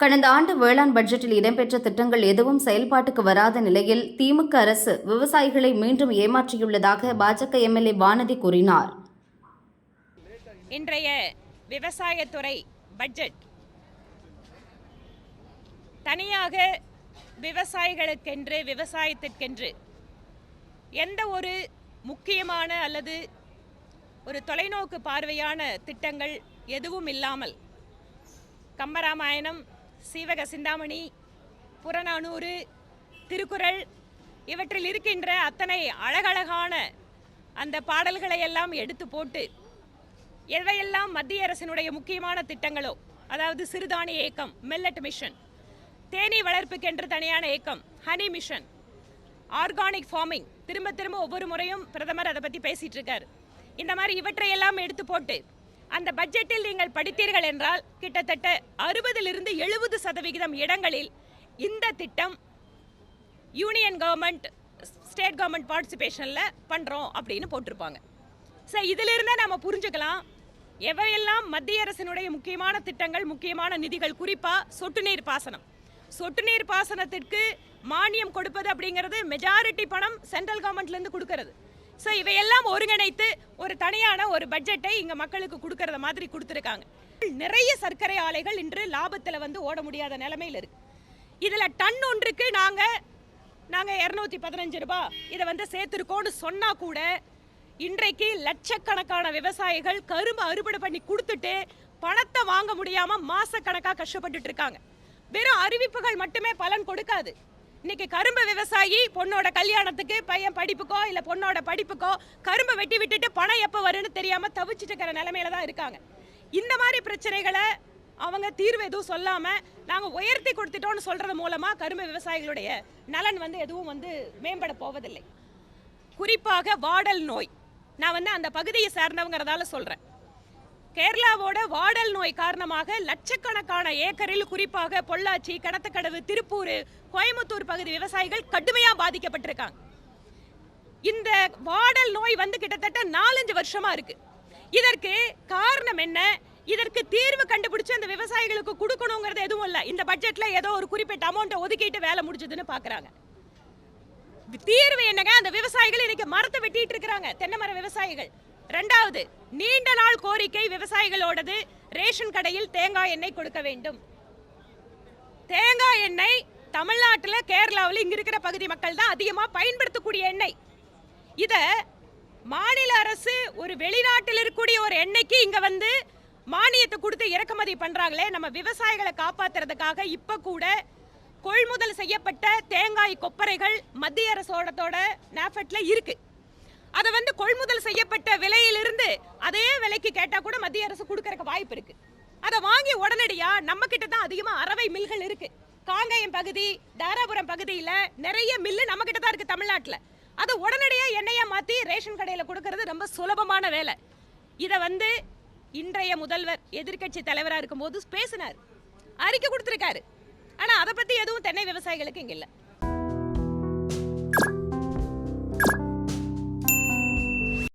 கடந்த ஆண்டு வேளாண் பட்ஜெட்டில் இடம்பெற்ற திட்டங்கள் எதுவும் செயல்பாட்டுக்கு வராத நிலையில் திமுக அரசு விவசாயிகளை மீண்டும் ஏமாற்றியுள்ளதாக பாஜக எம்எல்ஏ வானதி கூறினார். இன்றைய விவசாயத்துறை பட்ஜெட். தனியாக விவசாயிகளுக்கென்று விவசாயத்திற்கென்று எந்த ஒரு முக்கியமான அல்லது ஒரு தொலைநோக்கு பார்வையான திட்டங்கள் எதுவும் இல்லாமல் கம்பராமாயணம் சீவக சிந்தாமணி புறநானூறு திருக்குறள் இவற்றில் இருக்கின்ற அத்தனை அழகழகான அந்த பாடல்களை எல்லாம் எடுத்து போட்டு எவையெல்லாம் மத்திய அரசினுடைய முக்கியமான திட்டங்களோ அதாவது சிறுதானிய இயக்கம் மில்லட் மிஷன் தேனீ வளர்ப்புக்கென்று தனியான இயக்கம் ஹனி மிஷன் ஆர்கானிக் ஃபார்மிங் திரும்ப திரும்ப ஒவ்வொரு முறையும் பிரதமர் அதை பற்றி பேசிகிட்டு இருக்கார். இந்த மாதிரி இவற்றையெல்லாம் எடுத்து போட்டு அந்த பட்ஜெட்டில் நீங்கள் படித்தீர்கள் என்றால் கிட்டத்தட்ட அறுபதிலிருந்து எழுபது சதவிகிதம் இடங்களில் இந்த திட்டம் யூனியன் கவர்மெண்ட் ஸ்டேட் கவர்மெண்ட் பார்ட்டிசிபேஷனில் பண்ணுறோம் அப்படின்னு போட்டிருப்பாங்க. ஸோ இதிலிருந்தே நம்ம புரிஞ்சுக்கலாம் எவையெல்லாம் மத்திய அரசினுடைய முக்கியமான திட்டங்கள் முக்கியமான நிதிகள் குறிப்பாக சொட்டு நீர் பாசனம். சொட்டு நீர் பாசனத்திற்கு மானியம் கொடுப்பது அப்படிங்கிறது மெஜாரிட்டி பணம் சென்ட்ரல் கவர்மெண்ட்லேருந்து கொடுக்கறது. ஸோ இவையெல்லாம் ஒருங்கிணைத்து ஒரு தனியான ஒரு பட்ஜெட்டை இங்கே மக்களுக்கு கொடுக்கறத மாதிரி கொடுத்துருக்காங்க. நிறைய சர்க்கரை ஆலைகள் இன்று லாபத்தில் வந்து ஓட முடியாத நிலமையில் இருக்கு. இதில் டன் ஒன்றுக்கு நாங்கள் நாங்கள் இரநூத்தி பதினஞ்சு ரூபாய் இதை வந்து சேர்த்துருக்கோன்னு சொன்னால் கூட இன்றைக்கு லட்சக்கணக்கான விவசாயிகள் கரும்பு அறுவடை பண்ணி கொடுத்துட்டு பணத்தை வாங்க முடியாமல் மாசக்கணக்காக கஷ்டப்பட்டுட்டு இருக்காங்க. வெறும் அறிவிப்புகள் மட்டுமே பலன் கொடுக்காது. இன்னைக்கு கரும்பு விவசாயி பொண்ணோட கல்யாணத்துக்கு பையன் படிப்புக்கோ இல்ல பொண்ணோட படிப்புக்கோ கரும்பை வெட்டி விட்டுட்டு பணம் எப்போ வரும்னு தெரியாம தவிச்சிட்டு இருக்கிற நிலைமையில தான் இருக்காங்க. இந்த மாதிரி பிரச்சனைகளை அவங்க தீர்வு எதுவும் சொல்லாம நாங்க உயர்த்தி கொடுத்துட்டோம்னு சொல்றது மூலமா கரும்பு விவசாயிகளுடைய நலன் வந்து எதுவும் வந்து மேம்பட போவதில்லை. குறிப்பாக வாடல் நோய். நான் வந்து அந்த பகுதியை சார்ந்தவங்கிறதால சொல்றேன். கேரளாவோட வாடல் நோய் காரணமாக லட்சக்கணக்கான ஏக்கரில் குறிப்பாக பொள்ளாச்சி கடத்தக்கடவு திருப்பூர் கோயம்புத்தூர் பகுதி விவசாயிகள் கடுமையாக பாதிக்கப்பட்டிருக்காங்க. இந்த வாடல் நோய் வந்து கிட்டத்தட்ட நாலஞ்சு வருஷமா இருக்கு. இதற்கு காரணம் என்ன? இதற்கு தீர்வு கண்டுபிடிச்சு அந்த விவசாயிகளுக்கு கொடுக்கணுங்கிறது எதுவும் இல்லை. இந்த பட்ஜெட்ல ஏதோ ஒரு குறிப்பிட்ட அமௌண்ட்டை ஒதுக்கிட்டு வேலை முடிஞ்சதுன்னு பார்க்குறாங்க தீர்வு என்னங்க? அந்த விவசாயிகள் இன்னைக்கு மரத்தை வெட்டிட்டு இருக்கிறாங்க. தென்னை மர விவசாயிகள். ரெண்டாவது நீண்ட நாள் கோரிக்கை விவசாயிகளோடது ரேஷன் கடையில் தேங்காய் எண்ணெய் கொடுக்க வேண்டும். தேங்காய் எண்ணெய் தமிழ்நாட்டில் கேரளாவில் இங்க இருக்கிற பகுதி மக்கள் தான் அதிகமாக பயன்படுத்தக்கூடிய எண்ணெய். இத மாநில அரசு ஒரு வெளிநாட்டில் இருக்கக்கூடிய ஒரு எண்ணெய்க்கு இங்க வந்து மானியத்தை கொடுத்து இறக்குமதி பண்றாங்களே நம்ம விவசாயிகளை காப்பாத்துறதுக்காக இப்ப கூட கொள்முதல் செய்யப்பட்ட தேங்காய் கொப்பரைகள் மத்திய அரசோடத்தோட நாஃபெட்டில் இருக்குது அதை வந்து கொள்முதல் செய்யப்பட்ட விலையிலிருந்து அதே விலைக்கு கேட்டால் கூட மத்திய அரசு கொடுக்கறக்கு வாய்ப்பு இருக்கு. அதை வாங்கி உடனடியாக நம்ம கிட்ட தான் அதிகமாக அறவை மில்கள் இருக்கு. காங்கேயம் பகுதி தாராபுரம் பகுதியில் நிறைய மில்லு நம்ம கிட்ட தான் இருக்கு தமிழ்நாட்டில். அதை உடனடியாக எண்ணெயாக மாற்றி ரேஷன் கடையில் கொடுக்கறது ரொம்ப சுலபமான வேலை. இதை வந்து இன்றைய முதல்வர் எதிர்க்கட்சி தலைவராக இருக்கும்போது பேசினார். அறிக்கை கொடுத்துருக்காரு. ஆனால் அதை பற்றி எதுவும் தென்னை விவசாயிகளுக்கு இங்கே இல்லை.